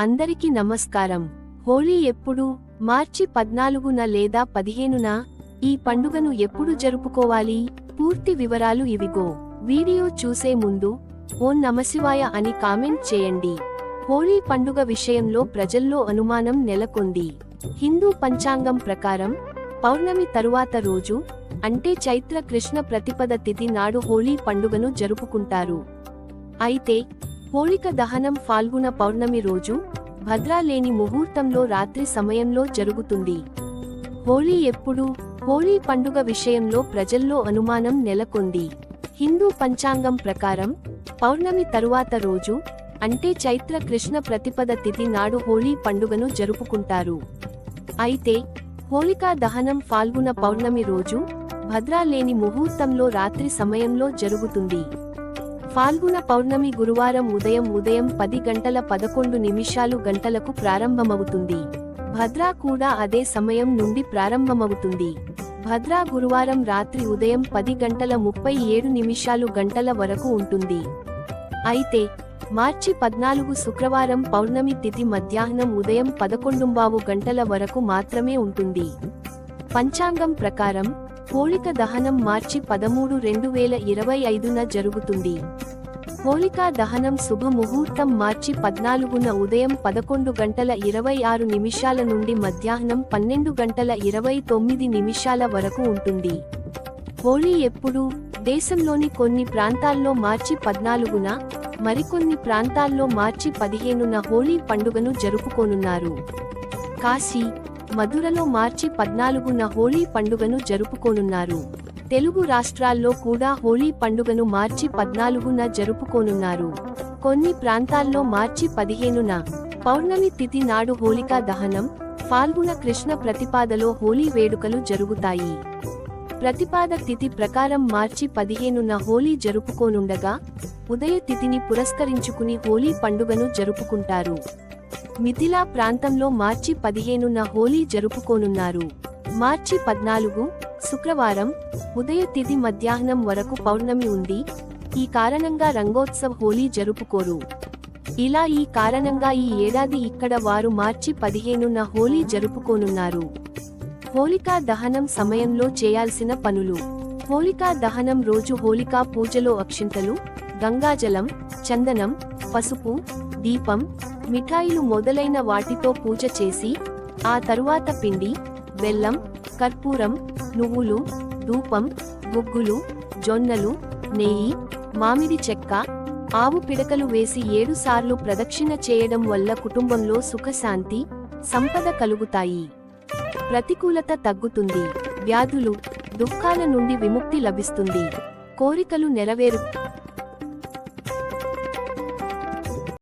అందరికీ నమస్కారం. హోళీ ఎప్పుడు? మార్చి పద్నాలుగున లేదా పదిహేనున? ఈ పండుగను ఎప్పుడు జరుపుకోవాలి? పూర్తి వివరాలు ఇవిగో. వీడియో చూసే ముందు ఓ నమశివాయ అని కామెంట్ చేయండి. హోళీ పండుగ విషయంలో ప్రజల్లో అనుమానం నెలకొంది. హిందూ పంచాంగం ప్రకారం పౌర్ణమి తరువాత రోజు అంటే చైత్ర కృష్ణ ప్రతిపద తిథి నాడు హోళీ పండుగను జరుపుకుంటారు. అయితే హోళిక దహనం ఫాల్గుణ పౌర్ణమి రోజు భద్రా లేని ముహూర్తంలో రాత్రి సమయంలో జరుగుతుంది. హోళీ ఎప్పుడు హోళీ పండుగ విషయంలో ప్రజల్లో అనుమానం నెలకొంది. హిందూ పంచాంగం ప్రకారం పౌర్ణమి తరువాత రోజు అంటే చైత్ర కృష్ణ ప్రతిపద తిథి నాడు హోళీ పండుగను జరుపుకుంటారు. అయితే హోళికా దహనం ఫాల్గుణ పౌర్ణమి రోజు భద్రా లేని ముహూర్తంలో రాత్రి సమయంలో జరుగుతుంది. ఫాల్గుణ పౌర్ణమి గురువారం ఉదయం ఉదయం పది గంటల పదకొండు నిమిషాలు గంటలకు ప్రారంభమవుతుంది. భద్రా కూడా అదే సమయం నుండి ప్రారంభమవుతుంది. భద్రా గురువారం రాత్రి ఉదయం పది గంటల ముప్పై ఏడు నిమిషాలు గంటల వరకు ఉంటుంది. అయితే మార్చి పద్నాలుగు శుక్రవారం పౌర్ణమి తిథి మధ్యాహ్నం ఉదయం పదకొండుంబావు గంటల వరకు మాత్రమే ఉంటుంది. పంచాంగం ప్రకారం హోళిక దహనం మార్చి పదమూడు రెండు వేల ఇరవై ఐదున జరుగుతుంది. హోళికా దహనం శుభ ముహూర్తం మార్చి పద్నాలుగున ఉదయం పదకొండు గంటల ఇరవై ఆరు నిమిషాల నుండి మధ్యాహ్నం పన్నెండు గంటల ఇరవై తొమ్మిది నిమిషాల వరకు ఉంటుంది. హోళీ ఎప్పుడు దేశంలోని కొన్ని ప్రాంతాల్లో మార్చి పద్నాలుగున మరికొన్ని ప్రాంతాల్లో మార్చి పదిహేనున హోళీ పండుగను జరుపుకోనున్నారు. కాశీ మధురలో మార్చి పద్నాలుగున హోళీ పండుగను జరుపుకోనున్నారు. తెలుగు రాష్ట్రాల్లో కూడా హోళీ పండుగను మార్చి పద్నాలుగున జరుపుకోనున్నారు. కొన్ని ప్రాంతాల్లో మార్చి పదిహేనున పౌర్ణమి తిథి నాడు హోళికా దహనం ఫాల్గుణ కృష్ణ ప్రతిపాదలో హోలీ వేడుకలు జరుగుతాయి. ప్రతిపాద తిథి ప్రకారం మార్చి పదిహేనున హోళీ జరుపుకోనుండగా ఉదయ తిథిని పురస్కరించుకుని హోలీ పండుగను జరుపుకుంటారు. మిథిలా ప్రాంతంలో మార్చి పదిహేనున హోలీ జరుపుకోనున్నారు. మార్చి పద్నాలుగు శుక్రవారం ఉదయ తిథి మధ్యాహ్నం వరకు పౌర్ణమి ఉంది ఈ కారణంగా రంగోత్సవ్ హోళీ జరుపుకోరు. ఇలా ఈ కారణంగా ఈ ఏడాది ఇక్కడ వారు మార్చి పదిహేనున హోలీ జరుపుకోనున్నారు. హోళికా దహనం సమయంలో చేయాల్సిన పనులు. హోళికా దహనం రోజు హోళికా పూజలో అక్షింతలు గంగాజలం చందనం పసుపు దీపం మిఠాయిలు మొదలైన వాటితో పూజ చేసి ఆ తరువాత పిండి బెల్లం కర్పూరం నువ్వులు ధూపం గుగ్గులు జొన్నలు నెయ్యి మామిడి చెక్క ఆవు పిడకలు వేసి ఏడు సార్లు ప్రదక్షిణ చేయడం వల్ల కుటుంబంలో సుఖశాంతి సంపద కలుగుతాయి. ప్రతికూలత తగ్గుతుంది. వ్యాధులు దుఃఖాల నుండి విముక్తి లభిస్తుంది. కోరికలు నెరవేరు